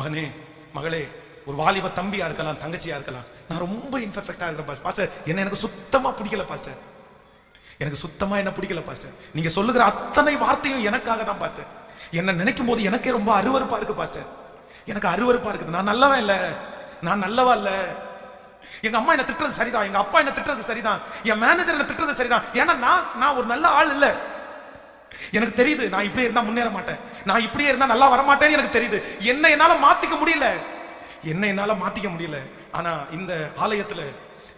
மகனே மகளே ஒரு வாலிப தம்பியா இருக்கலாம் தங்கச்சியா இருக்கலாம். நான் ரொம்ப இன்பெர்ஃபெக்டா இருக்கிறேன் பாஸ்டர் பாஸ்டர். என்ன எனக்கு சுத்தமா பிடிக்கல பாஸ்டர். எனக்கு சுத்தமா என்ன பிடிக்கல பாஸ்டர். நீங்க சொல்லுகிற அத்தனை வார்த்தையும் எனக்காக தான் பாஸ்டர். என்ன நினைக்கும் போது எனக்கே ரொம்ப அருவறுப்பா இருக்கு பாஸ்டர். எனக்கு அருவறுப்பா இருக்குது. நான் நல்லவன் இல்ல. நான் நல்லவா இல்ல. எங்க அம்மா என்ன திட்டுறது சரிதான். எங்க அப்பா என்ன திட்டுறது சரிதான். என் மேனேஜர் என்ன திட்டுறது சரிதான். ஏன்னா நான் நான் ஒரு நல்ல ஆள் இல்லை. எனக்கு தெரியுது நான் இப்படியே இருந்தா முன்னேற மாட்டேன். நான் இப்படியே இருந்தா நல்லா வரமாட்டேன்னு எனக்கு தெரியுது. என்ன என்னால மாத்திக்க முடியல. என்ன என்னால மாத்திக்க முடியல. ஆனா இந்த ஆலயத்துல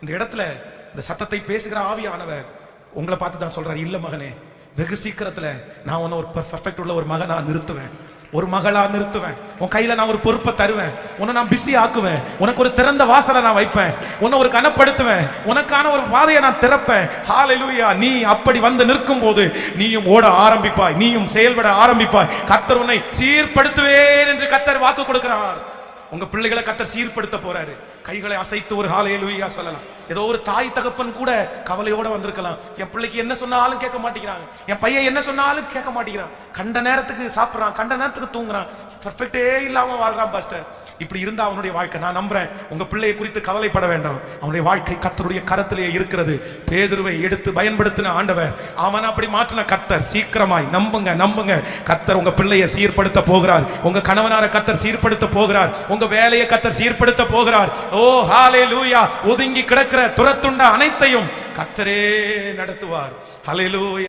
இந்த இடத்துல இந்த சத்தத்தை பேசுகிற ஆவியானவர் உங்களை பார்த்து தான் சொல்றாரு இல்ல மகனே வெகு சீக்கிரத்துல நான் உன்னை ஒரு பெர்ஃபெக்ட் உள்ள ஒரு மகனா நிறுத்துவேன். ஒரு மகளா நிறுத்துவேன். உன் கையில நான் ஒரு பொறுப்பை தருவேன். உன்னை நான் பிஸி ஆக்குவேன். உனக்கு ஒரு திறந்த வாசலை நான் வைப்பேன். உன்னை ஒரு கனப்படுத்துவேன். உனக்கான ஒரு பாதையை நான் திறப்பேன். ஹalleluya நீ அப்படி வந்து நிற்கும் போது நீயும் ஓட ஆரம்பிப்பாய். நீயும் செயல்பட ஆரம்பிப்பாய். கத்தர் உன்னை சீர்படுத்துவேன் என்று கத்தர் வாக்கு கொடுக்கிறார். உங்க பிள்ளைகளை கத்தர் சீர்படுத்த போறாரு. கைகளை அசைத்து ஒரு ஹalleluya சொல்லலாம். ஏதோ ஒரு தாய் தகப்பன் கூட கவலையோட வந்திருக்கலாம். என் பிள்ளைக்கு என்ன சொன்னாலும் கேட்க மாட்டேங்கிறாங்க. என் பையன் என்ன சொன்னாலும் கேட்க மாட்டேங்கிறான். கண்ட நேரத்துக்கு சாப்பிட்றான். கண்ட நேரத்துக்கு தூங்குறான். பர்ஃபெக்டே இல்லாம வாழ்றான் பாஸ்டர் இப்படி இருந்தா அவனுடைய வாழ்க்கை. நான் நம்புறேன் உங்க பிள்ளையை குறித்து கவலைப்பட வேண்டாம். அவனுடைய வாழ்க்கை கத்தருடைய கரத்திலேயே இருக்கிறது. பேதுருவை எடுத்து பயன்படுத்தின ஆண்டவர் அவன் அப்படி மாற்றின கத்தர் சீக்கிரமாய் நம்புங்க நம்புங்க. கத்தர் உங்க பிள்ளையை சீர்படுத்த போகிறார். உங்க கணவனார கத்தர் சீர்படுத்த போகிறார். உங்க வேலையை கத்தர் சீர்படுத்த போகிறார். ஓ ஹாலே லூயா ஒதுங்கி கிடக்கிற துரத்துண்ட அனைத்தையும் கத்தரே நடத்துவார். ஹalleluya.